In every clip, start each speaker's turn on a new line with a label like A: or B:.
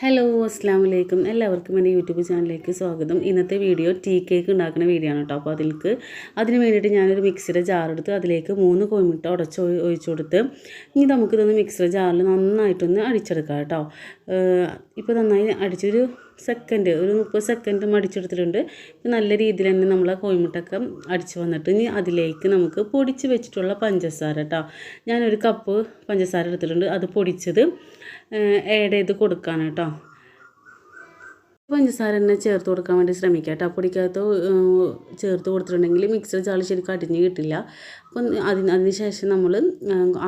A: Hello അസ്സാം വലൈക്കും എല്ലാവർക്കും എന്റെ യൂട്യൂബ് ചാനലിലേക്ക് സ്വാഗതം. ഇന്നത്തെ വീഡിയോ ടീ കേക്ക് ഉണ്ടാക്കുന്ന വീഡിയോ ആണ് കേട്ടോ. അപ്പോൾ അതിലേക്ക് അതിന് വേണ്ടിയിട്ട് ഞാനൊരു മിക്സിയുടെ ജാറെടുത്ത് അതിലേക്ക് മൂന്ന് കോയിമിട്ട് ഉടച്ച് ഒഴിച്ചു കൊടുത്ത് ഇനി നമുക്കിതൊന്ന് മിക്സിയുടെ ജാറിൽ നന്നായിട്ടൊന്ന് അടിച്ചെടുക്കാം കേട്ടോ. ഇപ്പോൾ നന്നായി അടിച്ചൊരു സെക്കൻഡ് ഒരു മുപ്പത് സെക്കൻഡ് അടിച്ചെടുത്തിട്ടുണ്ട്. നല്ല രീതിയിൽ തന്നെ നമ്മൾ ആ കോഴിമുട്ടൊക്കെ അടിച്ച് വന്നിട്ട് ഇനി അതിലേക്ക് നമുക്ക് പൊടിച്ച് വെച്ചിട്ടുള്ള പഞ്ചസാര കേട്ടോ. ഞാനൊരു കപ്പ് പഞ്ചസാര എടുത്തിട്ടുണ്ട്. അത് പൊടിച്ചത് ആഡ് ചെയ്ത് കൊടുക്കാണ് കേട്ടോ. പഞ്ചസാര തന്നെ ചേർത്ത് കൊടുക്കാൻ വേണ്ടി ശ്രമിക്കുക കേട്ടോ. പൊടിക്കകത്ത് ചേർത്ത് കൊടുത്തിട്ടുണ്ടെങ്കിൽ മിക്സർ ചാളി ശരിക്കും അടിഞ്ഞ് കിട്ടില്ല. അപ്പം അതിന് അതിന് ശേഷം നമ്മൾ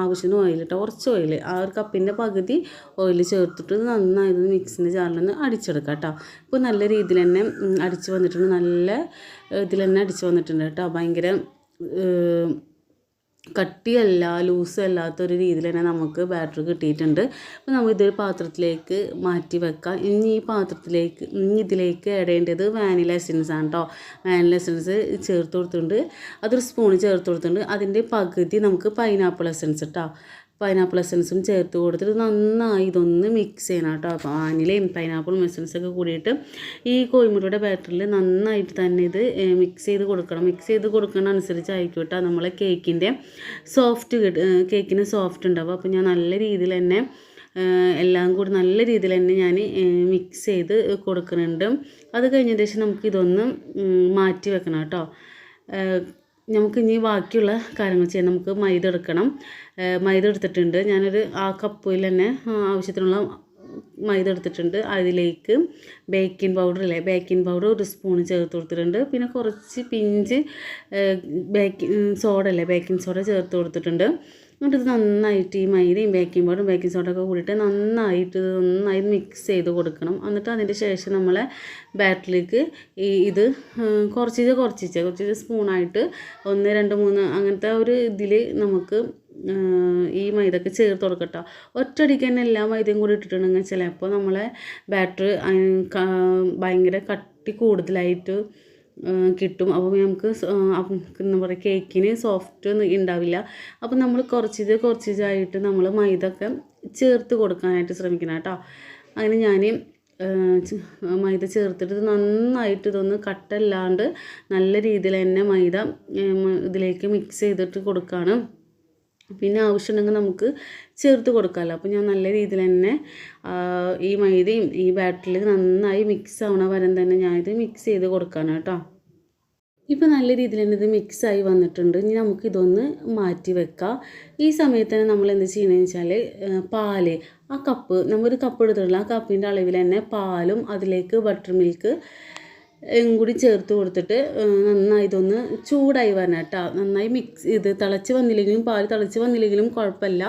A: ആവശ്യത്തിന് ഓയിൽ കേട്ടോ കുറച്ച് ഓയിൽ ആ ഒരു കപ്പിന്റെ പകുതി ഓയിൽ ചേർത്തിട്ട് നന്നായി മിക്സിന്റെ ജാറിലൊന്ന് അടിച്ചെടുക്കാം കേട്ടോ. ഇപ്പോൾ നല്ല രീതിയിൽ തന്നെ അടിച്ച് വന്നിട്ടുണ്ട്. നല്ല ഇതിൽ തന്നെ അടിച്ച് വന്നിട്ടുണ്ട് കേട്ടോ. ഭയങ്കര കട്ടിയല്ല ലൂസ് അല്ലാത്തൊരു രീതിയിൽ തന്നെ നമുക്ക് ബാറ്റർ കിട്ടിയിട്ടുണ്ട്. അപ്പോൾ നമുക്ക് ഇതൊരു പാത്രത്തിലേക്ക് മാറ്റി വെക്കാം. ഇനി ഈ പാത്രത്തിലേക്ക് ഇനി ഇതിലേക്ക് ചെയ്യേണ്ടത് വാനില എസൻസ് ആണ് കേട്ടോ വാനില എസൻസ് ചേർത്ത് കൊടുത്തിട്ടുണ്ട്. അതൊരു സ്പൂൺ ചേർത്ത് കൊടുത്തിട്ടുണ്ട്. അതിന്റെ പകുതി നമുക്ക് പൈനാപ്പിൾ എസൻസ് കേട്ടോ പൈനാപ്പിൾ എസൻസും ചേർത്ത് കൊടുത്തിട്ട് നന്നായി ഇതൊന്ന് മിക്സ് ചെയ്യണം കേട്ടോ. അപ്പോൾ വാനിലയും പൈനാപ്പിളും എസൻസൊക്കെ കൂടിയിട്ട് ഈ കോഴിമുട്ടയുടെ ബാറ്ററിൽ നന്നായിട്ട് തന്നെ ഇത് മിക്സ് ചെയ്ത് കൊടുക്കണം. മിക്സ് ചെയ്ത് കൊടുക്കുന്ന അനുസരിച്ചായിരിക്കും കേട്ടോ നമ്മളെ കേക്കിന്റെ സോഫ്റ്റ് കേക്കിന് സോഫ്റ്റ് ഉണ്ടാവും അപ്പോൾ ഞാൻ നല്ല രീതിയിൽ തന്നെ എല്ലാം കൂടി നല്ല രീതിയിൽ തന്നെ ഞാൻ മിക്സ് ചെയ്ത് കൊടുക്കുന്നുണ്ട്. അത് കഴിഞ്ഞതിന് ശേഷം നമുക്ക് ഇതൊന്ന് ഉം, മാറ്റി വെക്കണം കേട്ടോ. നമുക്ക് ഇനി ബാക്കിയുള്ള കാര്യങ്ങൾ ചെയ്യാം. നമുക്ക് മൈദ എടുക്കണം. മൈദ എടുത്തിട്ടുണ്ട്. ഞാനൊരു ആ കപ്പിൽ തന്നെ ആവശ്യത്തിനുള്ള മൈദ എടുത്തിട്ടുണ്ട്. അതിലേക്ക് ബേക്കിംഗ് പൗഡർ അല്ലേ ബേക്കിംഗ് പൗഡർ ഒരു സ്പൂൺ ചേർത്ത് കൊടുത്തിട്ടുണ്ട്. പിന്നെ കുറച്ച് പിഞ്ച് ബേക്കിംഗ് സോഡ അല്ലേ ബേക്കിംഗ് സോഡ ചേർത്ത് കൊടുത്തിട്ടുണ്ട്. എന്നിട്ട് ഇത് നന്നായിട്ട് ഈ മൈദയും ബേക്കിംഗ് പൗഡറും ബേക്കിംഗ് സോഡൊക്കെ കൂടിയിട്ട് നന്നായിട്ട് ഇത് നന്നായി മിക്സ് ചെയ്ത് കൊടുക്കണം. എന്നിട്ട് അതിന്റെ ശേഷം നമ്മളെ ബാറ്ററിലേക്ക് ഈ ഇത് കുറച്ചിച്ച്. കുറച്ചിച്ച് കുറച്ചിച്ച് സ്പൂണായിട്ട് ഒന്ന് രണ്ട് മൂന്ന് അങ്ങനത്തെ ഒരു ഇതിൽ നമുക്ക് ഈ മൈദക്ക് ചേർത്ത് കൊടുക്കട്ടോ ഒറ്റയടിക്ക് തന്നെ എല്ലാ മൈദയും കൂടി ഇട്ടിട്ടുണ്ടെങ്കിൽ ചിലപ്പോൾ നമ്മളെ ബാറ്റർ ഭയങ്കര കട്ടി കൂടുതലായിട്ട് കിട്ടും. അപ്പോൾ നമുക്ക് എന്താ പറയുക കേക്കിന് സോഫ്റ്റ് ഒന്നും ഉണ്ടാവില്ല അപ്പോൾ നമ്മൾ കുറച്ചിത് കുറച്ചിതായിട്ട് നമ്മൾ മൈദ ഒക്കെ ചേർത്ത് കൊടുക്കാനായിട്ട് ശ്രമിക്കണം കേട്ടോ. അങ്ങനെ ഞാൻ മൈദ ചേർത്തിട്ട് നന്നായിട്ട് ഇതൊന്ന് കട്ടല്ലാണ്ട് നല്ല രീതിയിൽ തന്നെ മൈദ ഇതിലേക്ക് മിക്സ് ചെയ്തിട്ട് കൊടുക്കുകയാണ് പിന്നെ ആവശ്യമുണ്ടെങ്കിൽ നമുക്ക് ചേർത്ത് കൊടുക്കാമല്ലോ. അപ്പോൾ ഞാൻ നല്ല രീതിയിൽ തന്നെ ഈ മൈദയും ഈ ബാറ്ററിൽ നന്നായി മിക്സ് ആവണ വരം തന്നെ ഞാനിത് മിക്സ് ചെയ്ത് കൊടുക്കാനാണ് കേട്ടോ. ഇപ്പോൾ നല്ല രീതിയിൽ തന്നെ ഇത് മിക്സായി വന്നിട്ടുണ്ട്. ഇനി നമുക്ക് ഇതൊന്ന് മാറ്റി വെക്കാം. ഈ സമയത്ത് തന്നെ നമ്മൾ എന്ത് ചെയ്യണമെന്ന് വെച്ചാൽ പാൽ ആ കപ്പ് നമ്മളൊരു കപ്പ് എടുത്തിട്ടുള്ള ആ കപ്പിന്റെ അളവിൽ തന്നെ പാലും അതിലേക്ക് ബട്ടർ മിൽക്ക് കൂടി ചേർത്ത് കൊടുത്തിട്ട് നന്നായി ഇതൊന്ന് ചൂടായി വരണം കേട്ടോ. നന്നായി മിക്സ് ഇത് തിളച്ച് വന്നില്ലെങ്കിലും പാൽ തിളച്ച് വന്നില്ലെങ്കിലും കുഴപ്പമില്ല.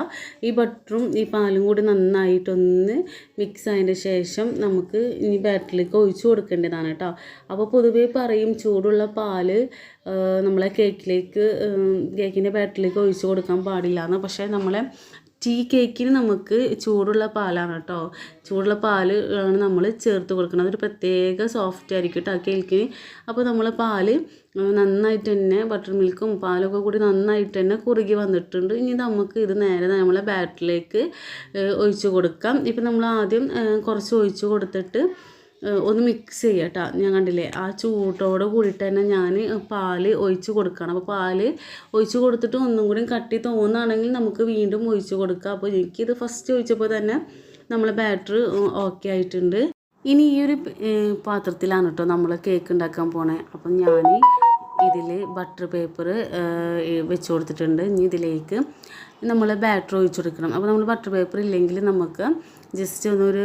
A: ഈ ബട്ടറും ഈ പാലും കൂടി നന്നായിട്ടൊന്ന് മിക്സ് ആയതിന്റെ ശേഷം നമുക്ക് ഇനി ബാറ്ററിലേക്ക് ഒഴിച്ചു കൊടുക്കേണ്ടതാണ് കേട്ടോ. അപ്പോൾ പൊതുവേ പറയും ചൂടുള്ള പാൽ നമ്മളെ കേക്കിലേക്ക് കേക്കിന്റെ ബാറ്ററിലേക്ക് ഒഴിച്ചു കൊടുക്കാൻ പാടില്ല എന്ന് പക്ഷേ നമ്മളെ ടീ കേക്കിന് നമുക്ക് ചൂടുള്ള പാലാണ് കേട്ടോ. ചൂടുള്ള പാൽ ആണ് നമ്മൾ ചേർത്ത് കൊടുക്കുന്നത്. അതൊരു പ്രത്യേക സോഫ്റ്റ് ആയിരിക്കും കേട്ടോ കേക്കിന് അപ്പോൾ നമ്മൾ പാൽ നന്നായിട്ട് തന്നെ ബട്ടർ മിൽക്കും പാലൊക്കെ കൂടി നന്നായിട്ട് തന്നെ കുറുകി വന്നിട്ടുണ്ട്. ഇനി നമുക്ക് ഇത് നേരെ നമ്മളെ ബാറ്ററിലേക്ക് ഒഴിച്ചു കൊടുക്കാം. ഇപ്പം നമ്മൾ ആദ്യം കുറച്ച് ഒഴിച്ചു കൊടുത്തിട്ട് ഒന്ന് മിക്സ് ചെയ്യുക ഞാൻ കണ്ടില്ലേ ആ ചൂട്ടോട് കൂടിയിട്ട് തന്നെ ഞാൻ പാൽ ഒഴിച്ച് കൊടുക്കണം. അപ്പോൾ പാൽ ഒഴിച്ച് കൊടുത്തിട്ട് ഒന്നും കൂടി കട്ടി തോന്നുകയാണെങ്കിൽ നമുക്ക് വീണ്ടും ഒഴിച്ച് കൊടുക്കാം. അപ്പോൾ എനിക്കിത് ഫസ്റ്റ് ഒഴിച്ചപ്പോൾ തന്നെ നമ്മളെ ബാറ്റർ ഓക്കെ ആയിട്ടുണ്ട്. ഇനി ഈ ഒരു പാത്രത്തിലാണ് കേട്ടോ നമ്മൾ കേക്ക് ഉണ്ടാക്കാൻ പോണേ. അപ്പം ഞാൻ ഇതിൽ ബട്ടർ പേപ്പർ വെച്ച് കൊടുത്തിട്ടുണ്ട്. ഇനി ഇതിലേക്ക് നമ്മൾ ബാറ്റർ ഒഴിച്ചു കൊടുക്കണം. അപ്പോൾ നമ്മൾ ബട്ടർ പേപ്പർ ഇല്ലെങ്കിൽ നമുക്ക് ജസ്റ്റ് ഒന്നൊരു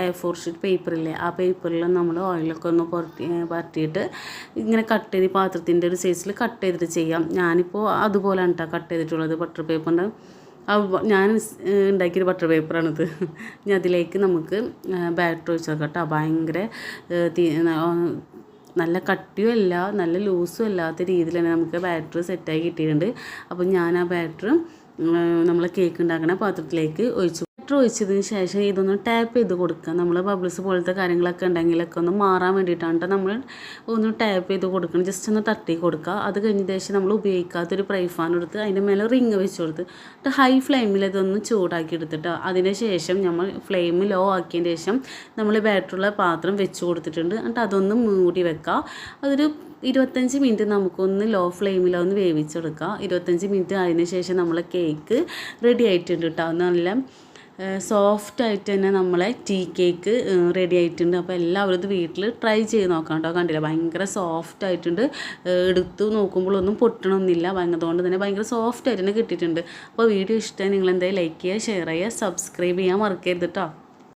A: എ ഫോർ ഷീറ്റ് പേപ്പറില്ലേ ആ പേപ്പറിൽ നമ്മൾ ഓയിലൊക്കെ ഒന്ന് പുരട്ടി പരട്ടിയിട്ട് ഇങ്ങനെ കട്ട് ചെയ്ത് പാത്രത്തിന്റെ ഒരു സൈസിൽ കട്ട് ചെയ്തിട്ട് ചെയ്യാം. ഞാനിപ്പോൾ അതുപോലെയാണ് കേട്ടോ കട്ട് ചെയ്തിട്ടുള്ളത് ബട്ടർ പേപ്പറിന്റെ ഞാൻ ഉണ്ടാക്കിയൊരു ബട്ടർ പേപ്പറാണിത് ഇനി അതിലേക്ക് നമുക്ക് ബാറ്റർ ഒഴിച്ച് നോക്കാം കേട്ടോ ഭയങ്കര നല്ല കട്ടിയും അല്ല നല്ല ലൂസും അല്ലാത്ത രീതിയിൽ തന്നെ നമുക്ക് ബാറ്ററി സെറ്റായി കിട്ടിയിട്ടുണ്ട്. അപ്പോൾ ഞാൻ ആ ബാറ്ററി നമ്മൾ കേക്ക് ഉണ്ടാക്കുന്ന പാത്രത്തിലേക്ക് ഒഴിച്ചു ബാറ്റർ ഒഴിച്ചതിന് ശേഷം ഇതൊന്ന് ടാപ്പ് ചെയ്ത് കൊടുക്കുക. നമ്മൾ ബബിൾസ് പോലത്തെ കാര്യങ്ങളൊക്കെ ഉണ്ടെങ്കിലൊക്കെ ഒന്ന് മാറാൻ വേണ്ടിയിട്ടാണ് ട്ടോ നമ്മൾ ഒന്ന് ടാപ്പ് ചെയ്ത് കൊടുക്കണം. ജസ്റ്റ് ഒന്ന് തട്ടി കൊടുക്കുക. അത് കഴിഞ്ഞ ശേഷം നമ്മൾ ഉപയോഗിക്കാത്തൊരു പ്രൈ ഫാൻ എടുത്ത് അതിന്റെ മേലെ റിങ് വെച്ച് കൊടുത്ത് എന്നിട്ട് ഹൈ ഫ്ലെയിമിൽ ഇതൊന്ന് ചൂടാക്കി എടുത്തിട്ട് അതിന് ശേഷം നമ്മൾ ഫ്ലെയിം ലോ ആക്കിയതിന് ശേഷം നമ്മൾ ബാറ്ററുള്ള പാത്രം വെച്ച് കൊടുത്തിട്ടുണ്ട്. എന്നിട്ട് അതൊന്ന് മൂടി വെക്കുക. അതൊരു ഇരുപത്തഞ്ച് മിനിറ്റ് നമുക്കൊന്ന് ലോ ഫ്ലെയിമിലൊന്ന് വേവിച്ചെടുക്കുക. ഇരുപത്തഞ്ച് മിനിറ്റ് അതിന് ശേഷം നമ്മളെ കേക്ക് റെഡി ആയിട്ടുണ്ട് കേട്ടോ നല്ല സോഫ്റ്റ് ആയിട്ട് തന്നെ നമ്മളെ ടീ കേക്ക് റെഡി ആയിട്ടുണ്ട്. അപ്പോൾ എല്ലാവരും ഇത് വീട്ടിൽ ട്രൈ ചെയ്ത് നോക്കാം കേട്ടോ കണ്ടില്ല? ഭയങ്കര സോഫ്റ്റ് ആയിട്ടുണ്ട്. എടുത്ത് നോക്കുമ്പോഴൊന്നും പൊട്ടണമെന്നില്ല അതുകൊണ്ട് തന്നെ ഭയങ്കര സോഫ്റ്റ് ആയിട്ട് തന്നെ കിട്ടിയിട്ടുണ്ട്. അപ്പോൾ വീഡിയോ ഇഷ്ടമായി നിങ്ങൾ എന്തായാലും ലൈക്ക് ചെയ്യുക ഷെയർ ചെയ്യുക സബ്സ്ക്രൈബ് ചെയ്യാൻ മറക്കരുത് കേട്ടോ